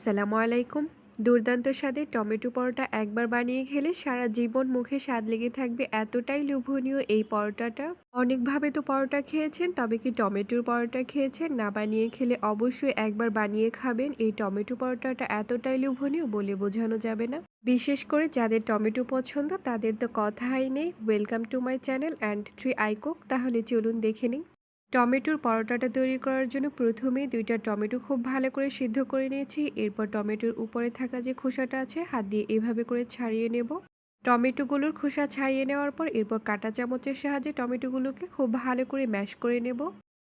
আসসালামু আলাইকুম। দুর্দান্ত স্বাদের টমেটো পরোটা একবার বানিয়ে খেলে সারা জীবন মুখে স্বাদ লেগে থাকবে এতটাই লোভনীয় এই পরোটাটা। অনেকভাবে তো পরোটা খেয়েছেন, তবে কি টমেটোর পরোটা খেয়েছেন? না বানিয়ে খেলে অবশ্যই একবার বানিয়ে খাবেন। এই টমেটো পরোটাটা এতটাই লোভনীয় বলে বোঝানো যাবে না। বিশেষ করে যাদের টমেটো পছন্দ, তাদের তো কথাই নেই। Welcome to my channel and three I cook তাহলে চলুন দেখে নিই। টমেটোর পরোটাটা তৈরি করার জন্য প্রথমে দুইটা টমেটো খুব ভালো করে সিদ্ধ করে নিয়েছি। এরপর টমেটোর উপরে থাকা যে খোসাটা আছে, হাত দিয়ে এভাবে করে ছাড়িয়ে নেব। টমেটোগুলোর খোসা ছাড়িয়ে নেওয়ার পর এরপর কাঁটা চামচের সাহায্যে টমেটোগুলোকে খুব ভালো করে ম্যাশ করে নেব।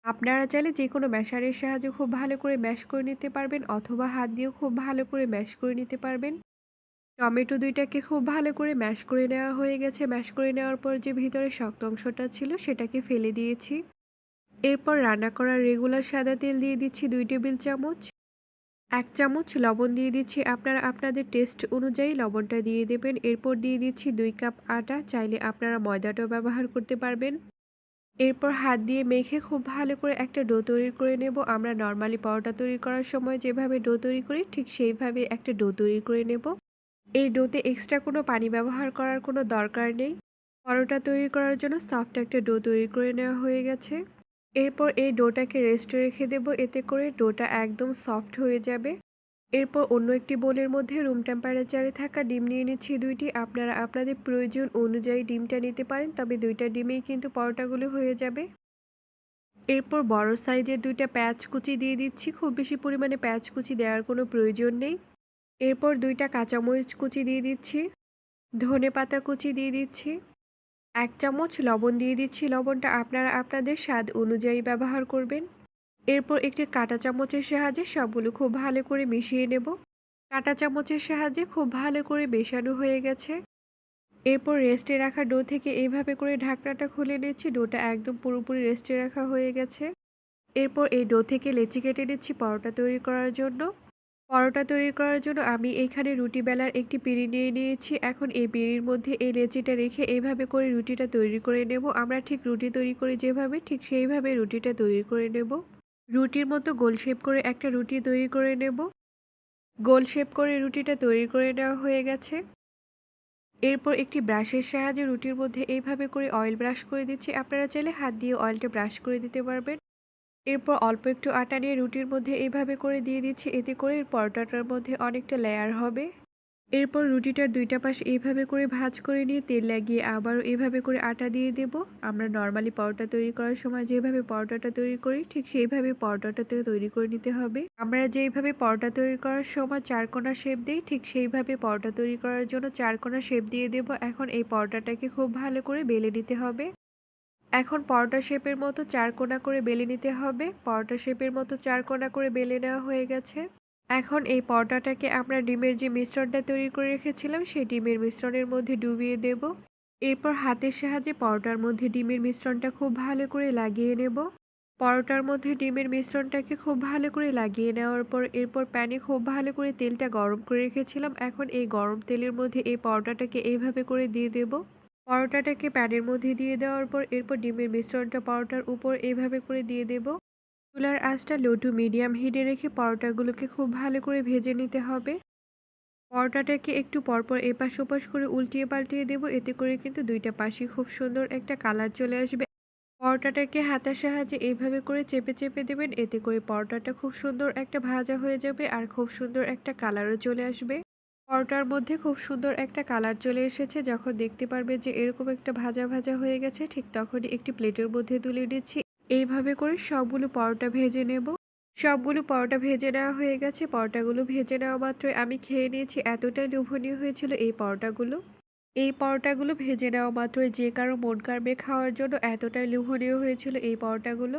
আপনারা চাইলে যে কোনো ম্যাশারের সাহায্যে খুব ভালো করে ম্যাশ করে নিতে পারবেন অথবা হাত দিয়েও খুব ভালো করে ম্যাশ করে নিতে পারবেন। টমেটো দুইটাকে খুব ভালো করে ম্যাশ করে নেওয়া হয়ে গেছে। ম্যাশ করে নেওয়ার পর যে ভিতরে শক্ত অংশটা ছিল সেটাকে ফেলে দিয়েছি। এরপর রান্না করা রেগুলার সাদা তেল দিয়ে দিচ্ছি দুই টেবিল চামচ। এক চামচ লবণ দিয়ে দিচ্ছি আপনারা আপনাদের টেস্ট অনুযায়ী লবণটা দিয়ে দেবেন। এরপর দিয়ে দিচ্ছি দুই কাপ আটা, চাইলে আপনারা ময়দাটাও ব্যবহার করতে পারবেন। এরপর হাত দিয়ে মেখে খুব ভালো করে একটা ডো তৈরি করে নেব। আমরা নর্মালি পরোটা তৈরি করার সময় যেভাবে ডো তৈরি করি, ঠিক সেইভাবে একটা ডো তৈরি করে নেব। এই ডোতে এক্সট্রা কোনো পানি ব্যবহার করার কোনো দরকার নেই। পরোটা তৈরি করার জন্য সফট একটা ডো তৈরি করে নেওয়া হয়ে গেছে। এরপর এই ডোটাকে রেস্টে রেখে দেব। এতে করে ডোটা একদম সফট হয়ে যাবে। এরপর অন্য একটি বোলের মধ্যে রুম টেম্পারেচারে থাকা ডিম নিয়ে নিচ্ছি দুইটি। আপনারা আপনাদের প্রয়োজন অনুযায়ী ডিমটা নিতে পারেন, তবে দুইটা ডিমেই কিন্তু পরোটাগুলো হয়ে যাবে। এরপর বড় সাইজের দুইটা প্যাঁচ কুচি দিয়ে দিচ্ছি। খুব বেশি পরিমাণে প্যাঁচ কুচি দেওয়ার কোনো প্রয়োজন নেই। এরপর দুইটা কাঁচামরিচ কুচি দিয়ে দিচ্ছি। ধনে পাতা কুচি দিয়ে দিচ্ছি। এক চামচ লবণ দিয়ে দিচ্ছি লবণটা। আপনারা আপনাদের স্বাদ অনুযায়ী ব্যবহার করবেন। এরপর একটি কাঁটা চামচের সাহায্যে সবগুলো খুব ভালো করে মিশিয়ে নেব। কাঁটা চামচের সাহায্যে খুব ভালো করে মেশানো হয়ে গেছে। এরপর রেস্টে রাখা ডো থেকে এইভাবে করে ঢাকনাটা খুলে নিচ্ছি। ডোটা একদম পুরোপুরি রেস্টে রাখা হয়ে গেছে। এরপর এই ডো থেকে লেচি কেটে নিচ্ছি পরোটা তৈরি করার জন্য। পরোটা তৈরি করার জন্য আমি এখানে রুটি বেলার একটি পিঁড়ি নিয়ে নিয়েছি। এখন এই পিঁড়ির মধ্যে এই লেচিটা রেখে এইভাবে করে রুটিটা তৈরি করে নেব। আমরা ঠিক রুটি তৈরি করি যেভাবে, ঠিক সেইভাবে রুটিটা তৈরি করে নেব। রুটির মতো গোল শেপ করে একটা রুটি তৈরি করে নেব। গোল শেপ করে রুটিটা তৈরি করে নেওয়া হয়ে গেছে। এরপর একটি ব্রাশের সাহায্যে রুটির মধ্যে এইভাবে করে অয়েল ব্রাশ করে দিচ্ছি। আপনারা চাইলে হাত দিয়ে অয়েলটা ব্রাশ করে দিতে পারবেন। এরপর অল্প একটু আটা নিয়ে রুটির মধ্যে এইভাবে করে দিয়ে দিচ্ছি। এতে করে পরোটাটার মধ্যে অনেকটা লেয়ার হবে। এরপর রুটিটার দুইটা পাশ এইভাবে করে ভাজ করে নিয়ে তেল লাগিয়ে আবারও এভাবে করে আটা দিয়ে দেব। আমরা নর্মালি পরোটা তৈরি করার সময় যেভাবে পরোটাটা তৈরি করি, ঠিক সেইভাবে পরোটাটা তৈরি করে নিতে হবে। আমরা যেইভাবে পরোটা তৈরি করার সময় চারকোনা শেপ দিই, ঠিক সেইভাবে পরোটা তৈরি করার জন্য চারকোনা শেপ দিয়ে দেব। এখন এই পরোটাটাকে খুব ভালো করে বেলে নিতে হবে। এখন পরোটা শেপের মতো চার কোনা করে বেলে নিতে হবে। পরোটা শেপের মতো চার কোনা করে বেলে নেওয়া হয়ে গেছে। এখন এই পরোটাটাকে আমরা ডিমের যে মিশ্রণটা তৈরি করে রেখেছিলাম, সেই ডিমের মিশ্রণের মধ্যে ডুবিয়ে দেব। এরপর হাতের সাহায্যে পরোটার মধ্যে ডিমের মিশ্রণটা খুব ভালো করে লাগিয়ে নেব। পরোটার মধ্যে ডিমের মিশ্রণটাকে খুব ভালো করে লাগিয়ে নেওয়ার পর এরপর প্যানে খুব ভালো করে তেলটা গরম করে রেখেছিলাম। এখন এই গরম তেলের মধ্যে এই পরোটাটাকে এইভাবে করে দিয়ে দেবো। পরোটাটাকে প্যানের মধ্যে দিয়ে দেওয়ার পর, এরপর ডিমের মিশ্রণটা পরোটার উপর এইভাবে করে দিয়ে দেব। চুলার আঁচটা লো টু মিডিয়াম হিটে রেখে পরোটাগুলোকে খুব ভালো করে ভেজে নিতে হবে। পরোটাটাকে একটু পরপর এপাশ ওপাশ করে উল্টিয়ে পাল্টিয়ে দেব, এতে করে কিন্তু দুইটা পাশে খুব সুন্দর একটা কালার চলে আসবে। পরোটাটাকে হাতার সাহায্যে এইভাবে করে চেপে চেপে দেবেন, এতে করে পরোটাটা খুব সুন্দর একটা ভাজা হয়ে যাবে আর খুব সুন্দর একটা কালারও চলে আসবে। পরোটার মধ্যে খুব সুন্দর একটা কালার চলে এসেছে। যখন দেখতে পারবে যে এরকম একটা ভাজা ভাজা হয়ে গেছে, ঠিক তখনই একটি প্লেটের মধ্যে তুলে দিচ্ছি এইভাবে করে সবগুলো পরোটা ভেজে নেব। সবগুলো পরোটা ভেজে নেওয়া হয়ে গেছে। পরোটাগুলো ভেজে নেওয়া মাত্রই আমি খেয়ে নিয়েছি। এতটাই লোভনীয় হয়েছিল এই পরোটাগুলো। এই পরোটাগুলো ভেজে নেওয়া মাত্রই যে কারও মন কারবে খাওয়ার জন্য এতটাই লোভনীয় হয়েছিল এই পরোটাগুলো।